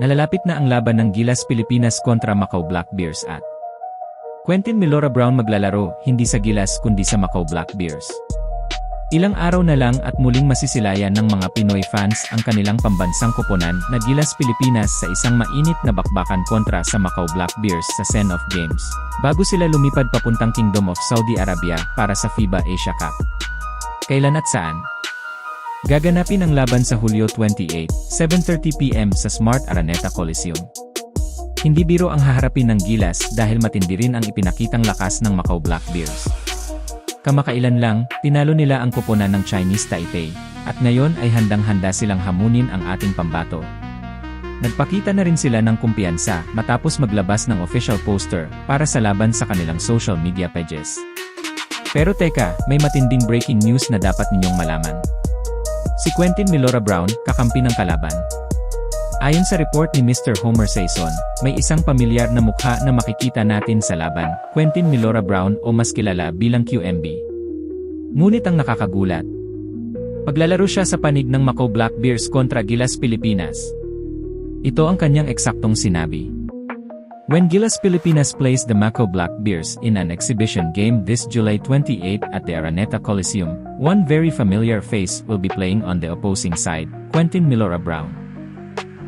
Nalalapit na ang laban ng Gilas Pilipinas kontra Macau Black Bears at Quentin Milora Brown maglalaro hindi sa Gilas kundi sa Macau Black Bears. Ilang araw na lang at muling masisilayan ng mga Pinoy fans ang kanilang pambansang koponan na Gilas Pilipinas sa isang mainit na bakbakan kontra sa Macau Black Bears sa Sen of Games, bago sila lumipad papuntang Kingdom of Saudi Arabia para sa FIBA Asia Cup. Kailan at saan? Gaganapin ang laban sa Hulyo 28, 7.30pm sa Smart Araneta Coliseum. Hindi biro ang haharapin ng Gilas dahil matindi rin ang ipinakitang lakas ng Macau Black Bears. Kamakailan lang, tinalo nila ang koponan ng Chinese Taipei, at ngayon ay handang-handa silang hamunin ang ating pambato. Nagpakita na rin sila ng kumpiyansa matapos maglabas ng official poster para sa laban sa kanilang social media pages. Pero teka, may matinding breaking news na dapat ninyong malaman. Si Quentin Milora Brown, kakampi ng kalaban. Ayon sa report ni Mr. Homer Saison, may isang pamilyar na mukha na makikita natin sa laban, Quentin Milora Brown o mas kilala bilang QMB. Ngunit ang nakakagulat. Paglalaro siya sa panig ng Macau Black Bears kontra Gilas Pilipinas. Ito ang kanyang eksaktong sinabi. When Gilas Pilipinas plays the Macau Black Bears in an exhibition game this July 28 at the Araneta Coliseum, one very familiar face will be playing on the opposing side, Quentin Milora Brown.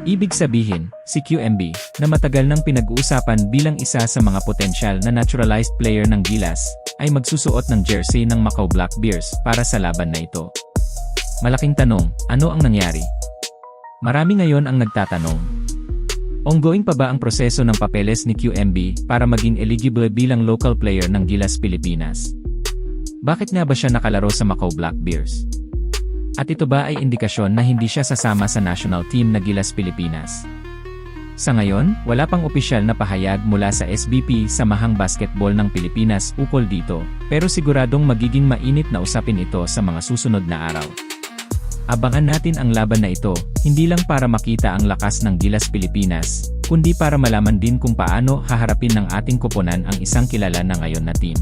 Ibig sabihin, si QMB, na matagal nang pinag-uusapan bilang isa sa mga potensyal na naturalized player ng Gilas, ay magsusuot ng jersey ng Macau Black Bears para sa laban na ito. Malaking tanong, ano ang nangyari? Marami ngayon ang nagtatanong. Ongoing pa ba ang proseso ng papeles ni QMB para maging eligible bilang local player ng Gilas Pilipinas? Bakit nga ba siya nakalaro sa Macau Black Bears? At ito ba ay indikasyon na hindi siya sasama sa national team na Gilas Pilipinas? Sa ngayon, wala pang opisyal na pahayag mula sa SBP sa Mahang Basketball ng Pilipinas ukol dito, pero siguradong magiging mainit na usapin ito sa mga susunod na araw. Abangan natin ang laban na ito, hindi lang para makita ang lakas ng Gilas Pilipinas, kundi para malaman din kung paano haharapin ng ating koponan ang isang kilala na ngayon na team.